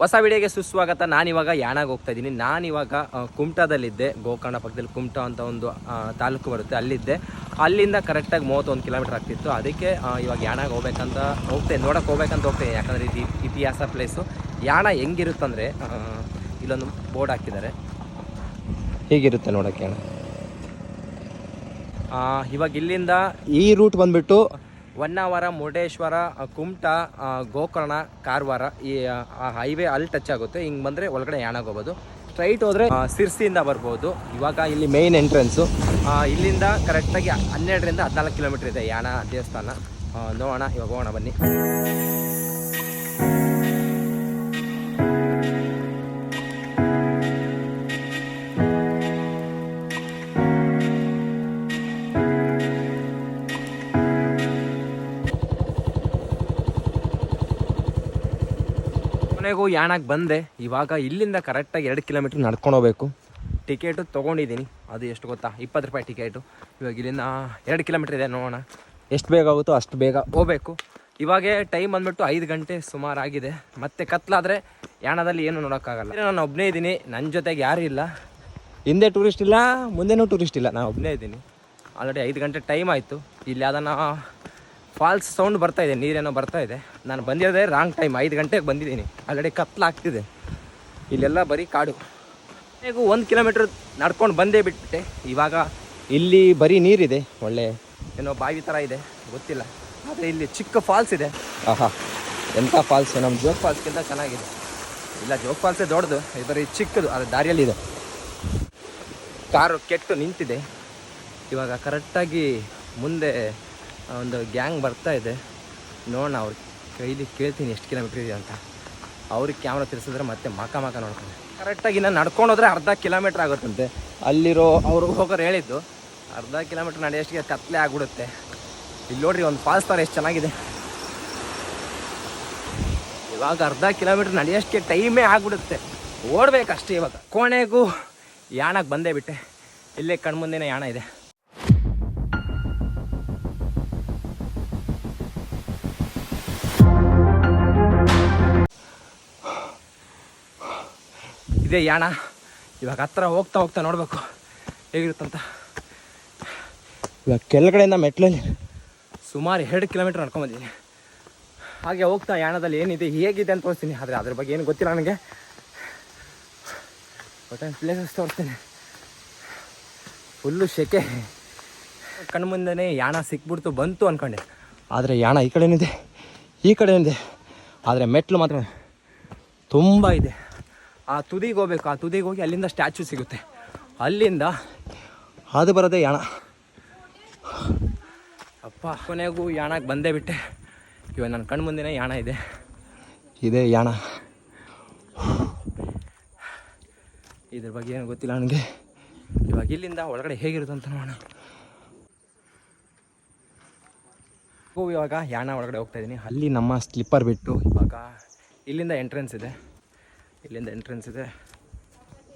ಹೊಸ ವಿಡಿಯೋಗೆ ಸುಸ್ವಾಗತ. ನಾನಿವಾಗ ಯಾಣಾಗ ಹೋಗ್ತಾ ಇದ್ದೀನಿ. ನಾನಿವಾಗ ಕುಮಟಾದಲ್ಲಿದ್ದೆ. ಗೋಕರ್ಣ ಪಕ್ಕದಲ್ಲಿ ಕುಮಟಾ ಅಂತ ಒಂದು ತಾಲೂಕು ಬರುತ್ತೆ. ಅಲ್ಲಿದ್ದೆ. ಅಲ್ಲಿಂದ ಕರೆಕ್ಟಾಗಿ ಮೂವತ್ತೊಂದು ಕಿಲೋಮೀಟರ್ ಆಗ್ತಿತ್ತು. ಅದಕ್ಕೆ ಇವಾಗ ಯಾಣಾಗ ಹೋಗ್ಬೇಕಂತ ಹೋಗ್ತೇನೆ ನೋಡೋಕೆ ಹೋಗ್ಬೇಕಂತ ಹೋಗ್ತೇನೆ ಯಾಕಂದರೆ ಇದು ಇತಿಹಾಸ ಪ್ಲೇಸು ಯಾಣ ಹೆಂಗಿರುತ್ತಂದರೆ ಇಲ್ಲೊಂದು ಬೋರ್ಡ್ ಹಾಕಿದ್ದಾರೆ. ಹೀಗಿರುತ್ತೆ ನೋಡೋಕ್ಕೆ ಯಾಣ? ಇವಾಗ ಇಲ್ಲಿಂದ ಈ ರೂಟ್ ಬಂದ್ಬಿಟ್ಟು ಹೊನ್ನಾವರ, ಮುರುಡೇಶ್ವರ ಕುಮಟ ಗೋಕರ್ಣ, ಕಾರವಾರ ಈ ಹೈವೇ ಅಲ್ಲಿ ಟಚ್ ಆಗುತ್ತೆ. ಹಿಂಗೆ ಬಂದರೆ ಒಳಗಡೆ ಯಾಣಕ್ಕೆ ಹೋಗ್ಬೋದು ಸ್ಟ್ರೈಟ್ ಹೋದರೆ ಸಿರ್ಸಿಯಿಂದ ಬರ್ಬೋದು. ಇವಾಗ ಇಲ್ಲಿ ಮೇಯ್ನ್ ಎಂಟ್ರೆನ್ಸು ಇಲ್ಲಿಂದ ಕರೆಕ್ಟಾಗಿ ಹನ್ನೆರಡರಿಂದ ಹದಿನಾಲ್ಕು ಕಿಲೋಮೀಟ್ರ್ ಇದೆ ಯಾಣ ದೇವಸ್ಥಾನ. ನೋಡೋಣ, ಇವಾಗ ಹೋಗೋಣ ಬನ್ನಿ. ಕೊನೆಗೂ ಯಾಣಕ್ಕೆ ಬಂದೆ ಇವಾಗ ಇಲ್ಲಿಂದ ಕರೆಕ್ಟಾಗಿ ಎರಡು ಕಿಲೋಮೀಟ್ರ್ ನಡ್ಕೊಂಡು ಹೋಗ್ಬೇಕು. ಟಿಕೆಟು ತೊಗೊಂಡಿದ್ದೀನಿ. ಅದು ಎಷ್ಟು ಗೊತ್ತಾ? ಇಪ್ಪತ್ತು ರೂಪಾಯಿ ಟಿಕೆಟು. ಇವಾಗ ಇಲ್ಲಿಂದ ಎರಡು ಕಿಲೋಮೀಟ್ರ್ ಇದೆ ನೋಡೋಣ. ಎಷ್ಟು ಬೇಗ ಆಗುತ್ತೋ ಅಷ್ಟು ಬೇಗ ಹೋಗ್ಬೇಕು. ಇವಾಗೇ ಟೈಮ್ ಬಂದ್ಬಿಟ್ಟು ಐದು ಗಂಟೆ ಸುಮಾರು ಆಗಿದೆ ಮತ್ತೆ ಕತ್ಲಾದರೆ ಯಾಣದಲ್ಲಿ ಏನು ನೋಡೋಕ್ಕಾಗಲ್ಲ. ನಾನು ಒಬ್ಬನೇ ಇದ್ದೀನಿ. ನನ್ನ ಜೊತೆಗೆ ಯಾರೂ ಇಲ್ಲ. ಹಿಂದೆ ಟೂರಿಸ್ಟ್ ಇಲ್ಲ ಮುಂದೆನೂ ಟೂರಿಸ್ಟ್ ಇಲ್ಲ. ನಾನು ಒಬ್ಬನೇ ಇದ್ದೀನಿ. ಆಲ್ರೆಡಿ ಐದು ಗಂಟೆ ಟೈಮ್ ಆಯಿತು. ಇಲ್ಲಿ ಅದನ್ನು ಫಾಲ್ಸ್ ಸೌಂಡ್ ಬರ್ತಾ ಇದೆ ನೀರೇನೋ ಬರ್ತಾ ಇದೆ. ನಾನು ಬಂದಿರೋದೇ ರಾಂಗ್ ಟೈಮ್ ಐದು ಗಂಟೆಗೆ ಬಂದಿದ್ದೀನಿ. ಆಲ್ರೆಡಿ ಕತ್ಲಾಗ್ತಿದೆ ಇಲ್ಲೆಲ್ಲ ಬರೀ ಕಾಡು. ಹೇಗೂ ಒಂದು ಕಿಲೋಮೀಟ್ರ್ ನಡ್ಕೊಂಡು ಬಂದೇ ಬಿಟ್ಟೆ ಇವಾಗ ಇಲ್ಲಿ ಬರೀ ನೀರಿದೆ ಒಳ್ಳೆ ಏನೋ ಬಾವಿ ಥರ ಇದೆ ಗೊತ್ತಿಲ್ಲ. ಆದರೆ ಇಲ್ಲಿ ಚಿಕ್ಕ ಫಾಲ್ಸ್ ಇದೆ. ಆಹಾ ಎಂಥ ಫಾಲ್ಸ್ ನಮ್ಮ ಜೋಗ್ ಫಾಲ್ಸ್ಗಿಂತ ಚೆನ್ನಾಗಿದೆ. ಇಲ್ಲ ಜೋಗ್ ಫಾಲ್ಸೇ ದೊಡ್ಡದು. ಇದು ಬರೀ ಚಿಕ್ಕದು ಅದು ದಾರಿಯಲ್ಲಿದೆ ಕಾರು ಕೆಟ್ಟು ನಿಂತಿದೆ. ಇವಾಗ ಕರೆಕ್ಟಾಗಿ ಮುಂದೆ ಒಂದು ಗ್ಯಾಂಗ್ ಬರ್ತಾ ಇದೆ. ನೋಡೋಣ ಅವ್ರ ಕೈಲಿ ಕೇಳ್ತೀನಿ ಎಷ್ಟು ಕಿಲೋಮೀಟ್ರ್ ಇದೆ ಅಂತ. ಅವ್ರಿಗೆ ಕ್ಯಾಮ್ರಾ ತಿರ್ಸಿದ್ರೆ ಮತ್ತೆ ಮಾಕ ಮಾಕ ನೋಡ್ತಾರೆ. ಕರೆಕ್ಟಾಗಿ ನಾನು ನಡ್ಕೊಂಡು ಹೋದ್ರೆ ಅರ್ಧ ಕಿಲೋಮೀಟ್ರ್ ಆಗುತ್ತಂತೆ. ಅಲ್ಲಿರೋ ಅವರು ಹೋಗೋರು ಹೇಳಿದ್ದು, ಅರ್ಧ ಕಿಲೋಮೀಟ್ರ್ ನಡೆಯೋಷ್ಟಿಗೆ ಕತ್ಲೆ ಆಗ್ಬಿಡುತ್ತೆ. ಇಲ್ಲಿ ನೋಡ್ರಿ ಒಂದು ಫಾಲ್ಸ್ ಥರ ಎಷ್ಟು ಚೆನ್ನಾಗಿದೆ. ಇವಾಗ ಅರ್ಧ ಕಿಲೋಮೀಟ್ರ್ ನಡೆಯೋಷ್ಟಕ್ಕೆ ಟೈಮೇ ಆಗ್ಬಿಡುತ್ತೆ. ಓಡಬೇಕಷ್ಟೇ ಇವಾಗ. ಕೋಣೆಗೂ ಯಾಣಕ್ಕೆ ಬಂದೇ ಬಿಟ್ಟೆ. ಇಲ್ಲೇ ಕಣ್ಮುಂದೆನೇ ಯಾಣ ಇದೆ. ಇದೇ ಯಾಣ. ಇವಾಗ ಹತ್ರ ಹೋಗ್ತಾ ಹೋಗ್ತಾ ನೋಡಬೇಕು ಹೇಗಿರುತ್ತಂತ. ಇವಾಗ ಕೆಳಗಡೆಯಿಂದ ಮೆಟ್ಲಲ್ಲಿ ಸುಮಾರು ಎರಡು ಕಿಲೋಮೀಟ್ರ್ ನಡ್ಕೊಂಬಂದಿದ್ದೀನಿ ಹಾಗೆ ಹೋಗ್ತಾ ಯಾಣದಲ್ಲಿ ಏನಿದೆ, ಹೇಗಿದೆ ಅಂತ ತೋರಿಸ್ತೀನಿ. ಆದರೆ ಅದ್ರ ಬಗ್ಗೆ ಏನು ಗೊತ್ತಿಲ್ಲ ನನಗೆ. ಬಟ್ ಪ್ಲೇಸಸ್ ತೋರಿಸ್ತೀನಿ. ಫುಲ್ಲು ಶೆಕೆ. ಕಣ್ಮುಂದೆನೇ ಯಾಣ ಸಿಕ್ಬಿಡ್ತು, ಬಂತು ಅಂದ್ಕೊಂಡೆ ಆದರೆ ಯಾಣ ಈ ಕಡೆ ಏನಿದೆ ಈ ಕಡೆ ಏನಿದೆ ಆದರೆ ಮೆಟ್ಲು ಮಾತ್ರ ತುಂಬ ಇದೆ. ಆ ತುದಿಗೆ ಹೋಗ್ಬೇಕು, ಆ ತುದಿಗೆ ಹೋಗಿ ಅಲ್ಲಿಂದ ಸ್ಟ್ಯಾಚು ಸಿಗುತ್ತೆ. ಅಲ್ಲಿಂದ ಅದು ಬರೋದೇ ಯಾಣ. ಅಪ್ಪ, ಕೊನೆಗೂ ಯಾಣಕ್ಕೆ ಬಂದೇ ಬಿಟ್ಟೆ. ಇವಾಗ ನನ್ನ ಕಣ್ಣು ಮುಂದೆನೇ ಯಾಣ ಇದೆ. ಇದೇ ಯಾಣ. ಇದ್ರ ಬಗ್ಗೆ ಏನು ಗೊತ್ತಿಲ್ಲ ನನಗೆ. ಇವಾಗ ಇಲ್ಲಿಂದ ಒಳಗಡೆ ಹೇಗಿರುತ್ತೆ ಅಂತ ನೋಡೋಣ. ಇವಾಗ ಯಾಣ ಒಳಗಡೆ ಹೋಗ್ತಾ ಇದ್ದೀನಿ. ಅಲ್ಲಿ ನಮ್ಮ ಸ್ಲಿಪ್ಪರ್ ಬಿಟ್ಟು ಇವಾಗ ಇಲ್ಲಿಂದ ಎಂಟ್ರೆನ್ಸ್ ಇದೆ. ಇಲ್ಲಿಂದ ಎಂಟ್ರೆನ್ಸ್ ಇದೆ.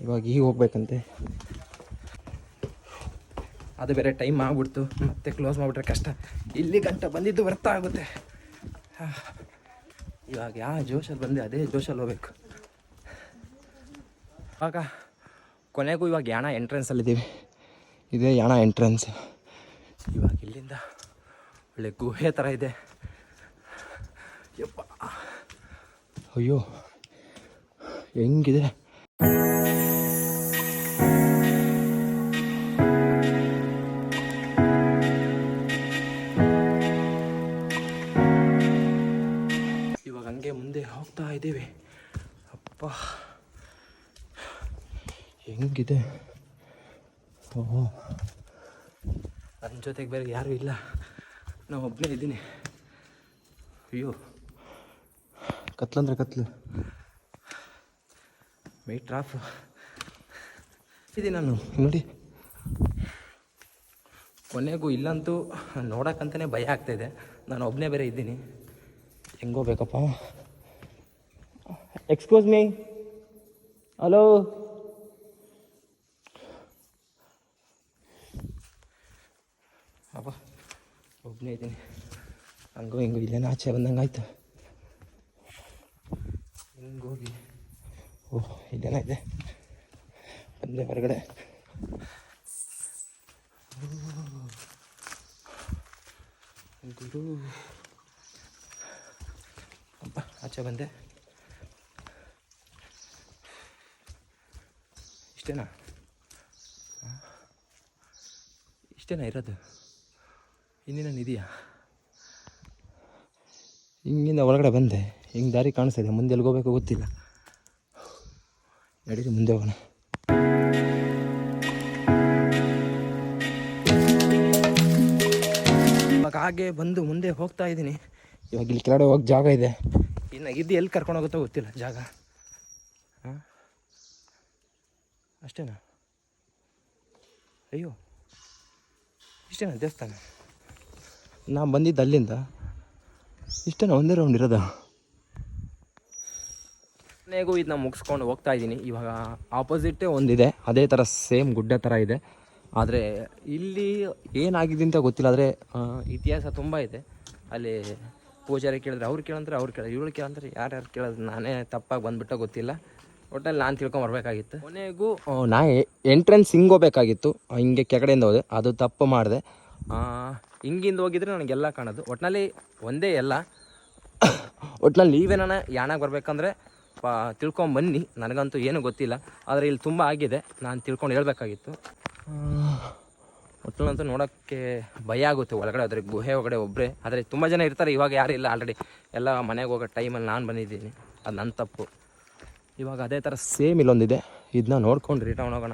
ಇವಾಗ ಈಗ ಹೋಗ್ಬೇಕಂತೆ. ಅದು ಬೇರೆ ಟೈಮ್ ಆಗ್ಬಿಡ್ತು ಮತ್ತೆ ಕ್ಲೋಸ್ ಮಾಡಿಬಿಟ್ರೆ ಕಷ್ಟ. ಇಲ್ಲಿ ಗಂಟ ಬಂದಿದ್ದು ವ್ಯರ್ಥ ಆಗುತ್ತೆ. ಹಾ. ಇವಾಗ ಯಾವ ಜೋಶಲ್ಲಿ ಬಂದೆ ಅದೇ ಜೋಶಲ್ಲಿ ಹೋಗ್ಬೇಕು. ಆಗ ಕೊನೆಗೂ ಇವಾಗ ಯಾಣ ಎಂಟ್ರೆನ್ಸಲ್ಲಿದ್ದೀವಿ ಇದೇ ಯಾಣ ಎಂಟ್ರೆನ್ಸ್ ಇವಾಗ ಇಲ್ಲಿಂದ ಒಳ್ಳೆ ಗುಹೆ ಥರ ಇದೆ. ಯಪ್ಪ. ಅಯ್ಯೋ. ಹೆಂಗಿದೆ? ಇವಾಗ ಹಂಗೆ ಮುಂದೆ ಹೋಗ್ತಾ ಇದ್ದೀವಿ. ಅಪ್ಪ. ಹೆಂಗಿದೆ? ಓಹೋ ನನ್ನ ಜೊತೆಗೆ ಬೇರೆ ಯಾರೂ ಇಲ್ಲ. ನಾವು ಒಬ್ಬನೇ ಇದ್ದೀನಿ. ಅಯ್ಯೋ. ಕತ್ಲಂದ್ರೆ ಕತ್ಲು. ಮೀಟ್ ಆಫ್ ಇದೆ ನಾನು? ನೋಡಿ. ಕೊನೆಗೂ ಇಲ್ಲಂತೂ ನೋಡೋಕ್ಕಂತಲೇ ಭಯ ಆಗ್ತಾಯಿದೆ ನಾನು ಒಬ್ಬನೇ ಬೇರೆ ಇದ್ದೀನಿ. ಹೆಂಗೋಗ್ಬೇಕಪ್ಪ ಎಕ್ಸ್ಕ್ಯೂಸ್ ಮೀ ಹಲೋ ಅಪ್ಪ ಒಬ್ಬನೇ ಇದ್ದೀನಿ. ಹಂಗೋ ಹಿಂಗೋ ಇಲ್ಲೇನೋ ಆಚೆ ಬಂದಂಗೆ ಆಯಿತು ಹಿಂಗೋಗಿ. ಓಹ್, ಇದೆಲ್ಲ ಇದೆ. ಬಂದೆ ಹೊರಗಡೆ. ಗುರು. ಅಪ್ಪ ಆಚೆ ಬಂದೆ. ಇಷ್ಟೇನಾ? ಇಷ್ಟೇನಾ ಇರೋದು? ಇನ್ನೇನು ಇದೆಯಾ ಹಿಂಗಿಂದ ಒಳಗಡೆ ಬಂದೆ. ಹಿಂಗೆ ದಾರಿ ಕಾಣಿಸ್ತಿದೆ ಮುಂದೆ ಎಲ್ಲಿ ಹೋಗ್ಬೇಕು ಗೊತ್ತಿಲ್ಲ. ನಡೀರಿ, ಮುಂದೆ ಹೋಗೋಣ. ಇವಾಗ ಹಾಗೆ ಬಂದು ಮುಂದೆ ಹೋಗ್ತಾ ಇದ್ದೀನಿ. ಇವಾಗ ಇಲ್ಲಿ ಕೆಳಗಡೆ ಹೋಗಿ ಜಾಗ ಇದೆ. ಇನ್ನು ಇದು ಎಲ್ಲಿ ಕರ್ಕೊಂಡು ಹೋಗುತ್ತೋ ಗೊತ್ತಿಲ್ಲ, ಜಾಗ. ಅಷ್ಟೇನಾ? ಅಯ್ಯೋ, ಇಷ್ಟೇನಾ ದೇವಸ್ಥಾನ? ನಾನು ಬಂದಿದ್ದು ಅಲ್ಲಿಂದ. ಇಷ್ಟೇನಾ? ಒಂದೇ ರೌಂಡ್ ಇರೋದ? ಕೊನೆಗೂ ಇದನ್ನ ಮುಗಿಸ್ಕೊಂಡು ಹೋಗ್ತಾ ಇದ್ದೀನಿ. ಇವಾಗ ಆಪೋಸಿಟೇ ಒಂದಿದೆ. ಅದೇ ಥರ ಸೇಮ್ ಗುಡ್ಡ ಥರ ಇದೆ. ಆದರೆ ಇಲ್ಲಿ ಏನಾಗಿದೆ ಅಂತ ಗೊತ್ತಿಲ್ಲ. ಆದರೆ ಇತಿಹಾಸ ತುಂಬ ಇದೆ. ಅಲ್ಲಿ ಪೂಜಾರಿ ಕೇಳಿದ್ರೆ ಅವ್ರು ಕೇಳಂದ್ರೆ ಅವ್ರು ಕೇಳಿದ್ರೆ ಇವಳು ಕೇಳಂದ್ರೆ ಯಾರ್ಯಾರು ಕೇಳೋದು ನಾನೇ ತಪ್ಪಾಗಿ ಬಂದುಬಿಟ್ಟೋ ಗೊತ್ತಿಲ್ಲ. ಒಟ್ಟಲ್ಲಿ ನಾನು ತಿಳ್ಕೊಂಡು ಬರಬೇಕಾಗಿತ್ತು. ಕೊನೆಗೂ ನಾ ಎಂಟ್ರೆನ್ಸ್ ಹಿಂಗೆ ಹೋಗ್ಬೇಕಾಗಿತ್ತು ಹಿಂಗೆ ಕೆಗಡೆಯಿಂದ ಹೋದೆ. ಅದು ತಪ್ಪು ಮಾಡಿದೆ. ಹಿಂಗಿಂದ ಹೋಗಿದ್ರೆ ನನಗೆಲ್ಲ ಕಾಣೋದು. ಒಟ್ಟಿನಲ್ಲಿ ಒಂದೇ ಎಲ್ಲ. ಒಟ್ನಲ್ಲಿ ನೀವೇನ ಯಾಣಾಗ ಬರ್ಬೇಕಂದ್ರೆ ಪಾ ತಿಳ್ಕೊಂಬನ್ನಿ ನನಗಂತೂ ಏನೂ ಗೊತ್ತಿಲ್ಲ. ಆದರೆ ಇಲ್ಲಿ ತುಂಬ ಆಗಿದೆ. ನಾನು ತಿಳ್ಕೊಂಡು ಹೇಳಬೇಕಾಗಿತ್ತು. ಒಟ್ಟಿನಂತೂ ನೋಡೋಕ್ಕೆ ಭಯ ಆಗುತ್ತೆ. ಒಳಗಡೆ ಆದರೆ ಗುಹೆ ಒಳಗಡೆ ಒಬ್ಬರೇ ಆದರೆ ತುಂಬ ಜನ ಇರ್ತಾರೆ. ಇವಾಗ ಯಾರು ಇಲ್ಲ. ಆಲ್ರೆಡಿ ಎಲ್ಲ ಮನೆಗೆ ಹೋಗೋ ಟೈಮಲ್ಲಿ ನಾನು ಬಂದಿದ್ದೀನಿ. ಅದು ನನ್ನ ತಪ್ಪು. ಇವಾಗ ಅದೇ ಥರ ಸೇಮ್ ಇಲ್ಲೊಂದಿದೆ. ಇದನ್ನ ನೋಡ್ಕೊಂಡು ರಿಟರ್ನ್ ಹೋಗೋಣ.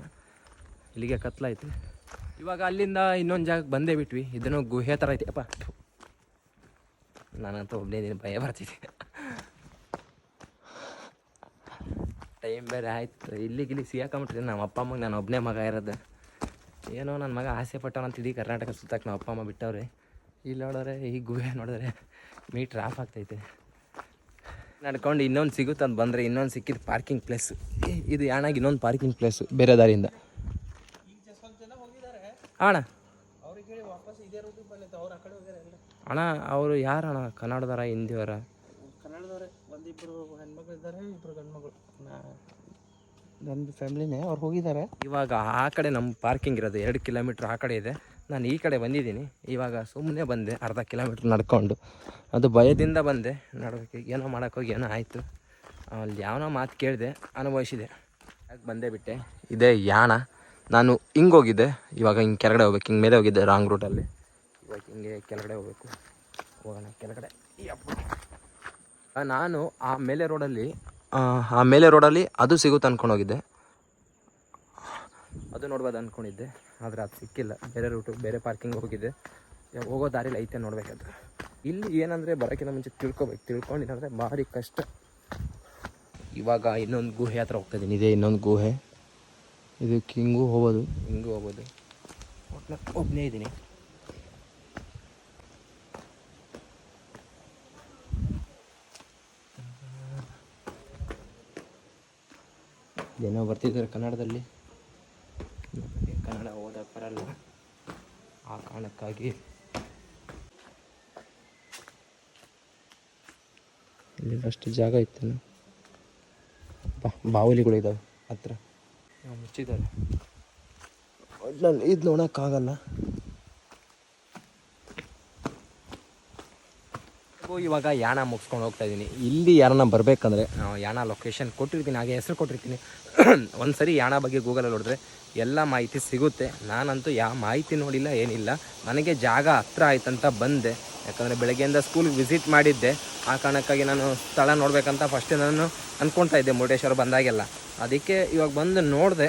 ಇಲ್ಲಿಗೆ ಕತ್ಲಾಯ್ತು. ಇವಾಗ ಅಲ್ಲಿಂದ ಇನ್ನೊಂದು ಜಾಗಕ್ಕೆ ಬಂದೇ ಬಿಟ್ವಿ. ಇದನ್ನು ಗುಹೆ ಥರ ಐತೆ. ಅಪ್ಪ. ನಾನಂತೂ ಒಬ್ಬನೇ ಭಯ ಬರ್ತಿದೆ. ಟೈಮ್ ಬೇರೆ ಆಯ್ತು. ಇಲ್ಲಿಗೆ ಇಲ್ಲಿ ಸಿಗಾಕೊಂಬಿಟ್ರಿ ನಮ್ಮ ಅಪ್ಪ ಅಮ್ಮಗೆ ನಾನು ಒಬ್ಬನೇ ಮಗ ಇರೋದು. ಏನೋ ನನ್ನ ಮಗ ಆಸೆ ಪಟ್ಟವನಂತ ಇಡೀ ಕರ್ನಾಟಕ ಸುತ್ತಕ್ಕೆ ನಮ್ಮ ಅಪ್ಪ ಅಮ್ಮ ಬಿಟ್ಟವ್ರಿ. ಇಲ್ಲಿ ನೋಡೋರೆ ಈ ಗುಹೆ ನೋಡಿದ್ರೆ ಮೀಟ್ರ್ ಆಫ್ ಆಗ್ತೈತೆ. ನಡ್ಕೊಂಡು ಇನ್ನೊಂದು ಸಿಗುತ್ತೆ ಅಂತ ಬಂದರೆ ಇನ್ನೊಂದು ಸಿಕ್ಕಿದ್ದು ಪಾರ್ಕಿಂಗ್ ಪ್ಲೇಸು ಇದು ಯಾಣಾಗಿ ಇನ್ನೊಂದು ಪಾರ್ಕಿಂಗ್ ಪ್ಲೇಸು ಬೇರೆ ದಾರಿಯಿಂದ? ಅಣ್ಣ. ಅಣ್ಣ, ಅವರು ಯಾರಣ್ಣ? ಕನ್ನಡದವರ, ಹಿಂದಿಯವರ? ಕನ್ನಡದವ್ರೆ ಒಂದಿಬ್ರು ಹೆಣ್ಮಕ್ಳು ಇದ್ದಾರೆ ಇಬ್ರು ಗಂಡ್ಮಗಳು ನಾ ನಂದು ಫ್ಯಾಮಿಲಿನೇ ಅವ್ರು ಹೋಗಿದ್ದಾರೆ. ಇವಾಗ ಆ ಕಡೆ ನಮ್ಮ ಪಾರ್ಕಿಂಗ್ ಇರೋದು ಎರಡು ಕಿಲೋಮೀಟ್ರ್ ಆ ಕಡೆ ಇದೆ. ನಾನು ಈ ಕಡೆ ಬಂದಿದ್ದೀನಿ. ಇವಾಗ ಸುಮ್ಮನೆ ಬಂದೆ ಅರ್ಧ ಕಿಲೋಮೀಟ್ರ್ ನಡ್ಕೊಂಡು. ಅದು ಭಯದಿಂದ ಬಂದೆ. ನಡೋಕೆ ಏನೋ ಮಾಡೋಕ್ಕೋಗಿ ಏನೋ ಆಯಿತು. ಅಲ್ಲಿ ಯಾವನೋ ಮಾತು ಕೇಳಿದೆ ಅನುಭವಿಸಿದೆ. ಯಾಕೆ ಬಂದೇ ಬಿಟ್ಟೆ. ಇದೇ ಯಾಣ. ನಾನು ಹಿಂಗೆ ಹೋಗಿದ್ದೆ. ಇವಾಗ ಹಿಂಗೆ ಕೆಳಗಡೆ ಹೋಗ್ಬೇಕು. ಹಿಂಗೆ ಮೇಲೆ ಹೋಗಿದ್ದೆ ರಾಂಗ್ ರೂಟಲ್ಲಿ ಇವಾಗ ಹಿಂಗೆ ಕೆಳಗಡೆ ಹೋಗ್ಬೇಕು. ಹೋಗೋಣ ಕೆಳಗಡೆ. ನಾನು ಆ ಮೇಲೆ ರೋಡಲ್ಲಿ ಆ, ಮೇಲೆ ರೋಡಲ್ಲಿ ಅದು ಸಿಗುತ್ತೆ ಅಂದ್ಕೊಂಡು ಹೋಗಿದ್ದೆ ಅದು ನೋಡ್ಬೋದು ಅಂದ್ಕೊಂಡಿದ್ದೆ ಆದರೆ ಅದು ಸಿಕ್ಕಿಲ್ಲ. ಬೇರೆ ರೂಟು ಬೇರೆ ಪಾರ್ಕಿಂಗ್ ಹೋಗಿದ್ದೆ. ಹೋಗೋ ದಾರಿಲಿ ಐತೆ ನೋಡ್ಬೇಕಂತ ಇಲ್ಲಿ ಏನಂದರೆ ಬರೋಕ್ಕಿಂತ ಮುಂಚೆ ತಿಳ್ಕೊಬೇಕು. ತಿಳ್ಕೊಂಡಿಲ್ಲಂದರೆ ಭಾರಿ ಕಷ್ಟ. ಇವಾಗ ಇನ್ನೊಂದು ಗುಹೆ ಹತ್ರ ಹೋಗ್ತಾ ಇದ್ದೀನಿ. ಇದೇ ಇನ್ನೊಂದು ಗುಹೆ. ಇದಕ್ಕೆ ಹಿಂಗೂ ಹೋಗೋದು. ಹಿಂಗೂ ಹೋಗೋದು. ಒಬ್ಬನೇ ಇದ್ದೀನಿ. ಏನೋ ಬರ್ತಿದ್ದಾರೆ ಕನ್ನಡದಲ್ಲಿ. ಕನ್ನಡ ಓದಕ್ಕೆ ಬರಲ್ಲ. ಆ ಕಾರಣಕ್ಕಾಗಿ. ಇಲ್ಲಿ ಅಷ್ಟು ಜಾಗ ಇತ್ತು ಬಾ, ಬಾವಲಿಗಳು ಇದ್ದಾವೆ ಹತ್ರ. ಮುಚ್ಚಿದ್ದಾರೆ. ಇದು ನೋಡೋಕ್ಕಾಗಲ್ಲ ಇವಾಗ ಯಾಣ ಮುಗಿಸ್ಕೊಂಡು ಹೋಗ್ತಾ ಇದ್ದೀನಿ. ಇಲ್ಲಿ ಯಾರನ್ನ ಬರಬೇಕಂದ್ರೆ ಯಾಣ ಲೊಕೇಶನ್ ಕೊಟ್ಟಿರ್ತೀನಿ. ಹಾಗೆ ಹೆಸರು ಕೊಟ್ಟಿರ್ತೀನಿ. ಒಂದು ಸರಿ ಯಾಣ ಬಗ್ಗೆ ಗೂಗಲಲ್ಲಿ ನೋಡಿದ್ರೆ ಎಲ್ಲ ಮಾಹಿತಿ ಸಿಗುತ್ತೆ. ನಾನಂತೂ ಯಾವ ಮಾಹಿತಿ ನೋಡಿಲ್ಲ, ಏನಿಲ್ಲ. ನನಗೆ ಜಾಗ ಹತ್ರ ಆಯ್ತಂತ ಬಂದೆ. ಯಾಕಂದರೆ ಬೆಳಗ್ಗೆಯಿಂದ ಸ್ಕೂಲ್ಗೆ ವಿಸಿಟ್ ಮಾಡಿದ್ದೆ. ಆ ಕಾರಣಕ್ಕಾಗಿ ನಾನು ಸ್ಥಳ ನೋಡಬೇಕಂತ ಫಸ್ಟೇ ನಾನು ಅಂದ್ಕೊಳ್ತಾ ಇದ್ದೆ. ಮುರುಡೇಶ್ವರ ಬಂದಾಗೆಲ್ಲ. ಅದಕ್ಕೆ ಇವಾಗ ಬಂದು ನೋಡಿದೆ.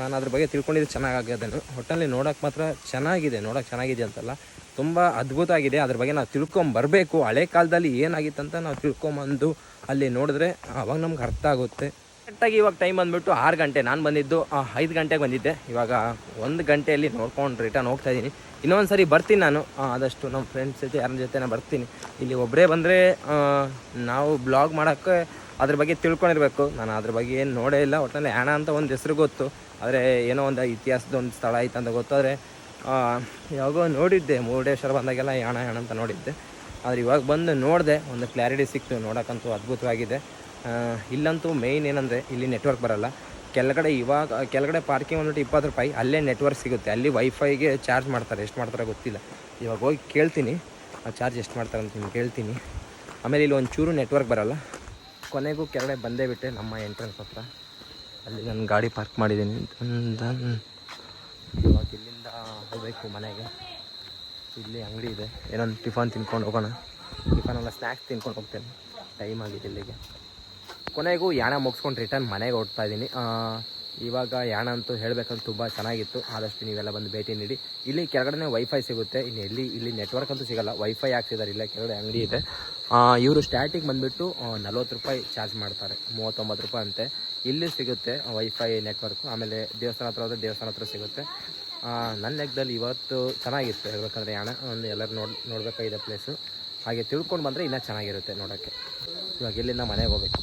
ನಾನು ಅದ್ರ ಬಗ್ಗೆ ತಿಳ್ಕೊಂಡಿದ್ದು ಚೆನ್ನಾಗಾಗ್ಯದೇನು ಒಟ್ಟಲ್ಲಿ ನೋಡೋಕೆ ಮಾತ್ರ ಚೆನ್ನಾಗಿದೆ, ನೋಡೋಕೆ ಚೆನ್ನಾಗಿದೆ ಅಂತಲ್ಲ. ತುಂಬ ಅದ್ಭುತ ಆಗಿದೆ. ಅದ್ರ ಬಗ್ಗೆ ನಾವು ತಿಳ್ಕೊಂಬರಬೇಕು ಹಳೆ ಕಾಲದಲ್ಲಿ ಏನಾಗಿತ್ತಂತ ನಾವು ತಿಳ್ಕೊಂಬಂದು ಅಲ್ಲಿ ನೋಡಿದ್ರೆ ಆವಾಗ ನಮ್ಗೆ ಅರ್ಥ ಆಗುತ್ತೆ. ಕರೆಕ್ಟಾಗಿ ಇವಾಗ ಟೈಮ್ ಬಂದುಬಿಟ್ಟು ಆರು ಗಂಟೆ. ನಾನು ಬಂದಿದ್ದು ಐದು ಗಂಟೆಗೆ ಬಂದಿದ್ದೆ. ಇವಾಗ ಒಂದು ಗಂಟೆಯಲ್ಲಿ ನೋಡ್ಕೊಂಡು ರಿಟರ್ನ್ ಹೋಗ್ತಾ ಇದ್ದೀನಿ. ಇನ್ನೊಂದು ಸರಿ ಬರ್ತೀನಿ ನಾನು. ಆದಷ್ಟು ನಮ್ಮ ಫ್ರೆಂಡ್ಸ್ ಜೊತೆ ಯಾರ ಜೊತೆ ಬರ್ತೀನಿ. ಇಲ್ಲಿ ಒಬ್ಬರೇ ಬಂದರೆ ನಾವು ಬ್ಲಾಗ್ ಮಾಡೋಕ್ಕೆ ಅದ್ರ ಬಗ್ಗೆ ತಿಳ್ಕೊಂಡಿರ್ಬೇಕು. ನಾನು ಅದ್ರ ಬಗ್ಗೆ ಏನು ನೋಡೇ ಇಲ್ಲ. ಒಟ್ಟಿನಲ್ಲಿ ಹಣ ಅಂತ ಒಂದು ಹೆಸರು ಗೊತ್ತು. ಆದರೆ ಏನೋ ಒಂದು ಇತಿಹಾಸದ ಒಂದು ಸ್ಥಳ ಐತೆ ಅಂತ ಗೊತ್ತಾದರೆ ಯಾವಾಗೋ ನೋಡಿದ್ದೆ. ಮುರುಡೇಶ್ವರ ಬಂದಾಗೆಲ್ಲ ಯಾಣ ಯಾಣ ಅಂತ ನೋಡಿದ್ದೆ. ಆದರೆ ಇವಾಗ ಬಂದು ನೋಡಿದೆ. ಒಂದು ಕ್ಲಾರಿಟಿ ಸಿಕ್ತು. ನೋಡೋಕ್ಕಂತೂ ಅದ್ಭುತವಾಗಿದೆ. ಇಲ್ಲಂತೂ ಮೇಯ್ನ್ ಏನಂದರೆ ಇಲ್ಲಿ ನೆಟ್ವರ್ಕ್ ಬರಲ್ಲ. ಕೆಳಗಡೆ ಇವಾಗ, ಕೆಳಗಡೆ ಪಾರ್ಕಿಂಗ್ ಬಂದ್ಬಿಟ್ಟು ಇಪ್ಪತ್ತು ರೂಪಾಯಿ, ಅಲ್ಲೇ ನೆಟ್ವರ್ಕ್ ಸಿಗುತ್ತೆ. ಅಲ್ಲಿ ವೈಫೈಗೆ ಚಾರ್ಜ್ ಮಾಡ್ತಾರೆ. ಎಷ್ಟು ಮಾಡ್ತಾರೆ ಗೊತ್ತಿಲ್ಲ. ಇವಾಗ ಹೋಗಿ ಕೇಳ್ತೀನಿ. ಆ ಚಾರ್ಜ್ ಎಷ್ಟು ಮಾಡ್ತಾರೆ ಅಂತ ಕೇಳ್ತೀನಿ ಆಮೇಲೆ ಇಲ್ಲಿ ಒಂಚೂರು ನೆಟ್ವರ್ಕ್ ಬರಲ್ಲ. ಕೊನೆಗೂ ಕೆಳಗಡೆ ಬಂದೇ ಬಿಟ್ಟೆ ನಮ್ಮ ಎಂಟ್ರೆನ್ಸ್ ಹತ್ರ. ಅಲ್ಲಿ ನಾನು ಗಾಡಿ ಪಾರ್ಕ್ ಮಾಡಿದ್ದೀನಿ. ದನ್ ಇವಾಗ ಇಲ್ಲಿಂದ ಹೋಗಬೇಕು ಮನೆಗೆ. ಇಲ್ಲಿ ಅಂಗಡಿ ಇದೆ. ಏನೊಂದು ಟಿಫನ್ ತಿನ್ಕೊಂಡು ಹೋಗೋಣ. ಟಿಫನ್ ಎಲ್ಲ ಸ್ನ್ಯಾಕ್ಸ್ ತಿನ್ಕೊಂಡು ಹೋಗ್ತೇನೆ. ಟೈಮ್ ಆಗಿದೆ ಇಲ್ಲಿಗೆ. ಕೊನೆಗೂ ಯಾಣ ಮುಗಿಸ್ಕೊಂಡು ರಿಟರ್ನ್ ಮನೆಗೆ ಹೊಡ್ತಾ ಇದ್ದೀನಿ. ಇವಾಗ ಯಾಣ ಅಂತೂ ಹೇಳಬೇಕಂತ ತುಂಬ ಚೆನ್ನಾಗಿತ್ತು. ಆದಷ್ಟು ನೀವೆಲ್ಲ ಬಂದು ಭೇಟಿ ನೀಡಿ. ಇಲ್ಲಿ ಕೆಳಗಡೆ ವೈಫೈ ಸಿಗುತ್ತೆ. ಇನ್ನು ಎಲ್ಲಿ, ಇಲ್ಲಿ ನೆಟ್ವರ್ಕ್ ಅಂತೂ ಸಿಗಲ್ಲ. ವೈಫೈ ಹಾಕ್ಸಿದ್ದಾರೆ ಇಲ್ಲ ಕೆಳಗಡೆ ಅಂಗಡಿ ಇದೆ. ಇವರು ಸ್ಟಾರ್ಟಿಂಗ್ ಬಂದುಬಿಟ್ಟು ನಲ್ವತ್ತು ರೂಪಾಯಿ ಚಾರ್ಜ್ ಮಾಡ್ತಾರೆ. ಮೂವತ್ತೊಂಬತ್ತು ರೂಪಾಯಿ ಅಂತೆ. ಇಲ್ಲಿ ಸಿಗುತ್ತೆ ವೈಫೈ ನೆಟ್ವರ್ಕು ಆಮೇಲೆ ದೇವಸ್ಥಾನ ಹತ್ರ ಹೋದರೆ ದೇವಸ್ಥಾನ ಹತ್ರ ಸಿಗುತ್ತೆ. ನನ್ನ ಲೆಕ್ಕದಲ್ಲಿ ಇವತ್ತು ಚೆನ್ನಾಗಿತ್ತು ಹೇಳ್ಬೇಕಂದ್ರೆ ಯಾಣ. ಒಂದು ಎಲ್ಲರೂ ನೋಡಿ, ನೋಡಬೇಕಾಗಿದೆ ಪ್ಲೇಸು ಹಾಗೆ ತಿಳ್ಕೊಂಡು ಬಂದರೆ ಇನ್ನೂ ಚೆನ್ನಾಗಿರುತ್ತೆ ನೋಡೋಕ್ಕೆ. ಇವಾಗ ಇಲ್ಲಿಂದ ಮನೆಗೆ ಹೋಗ್ಬೇಕು.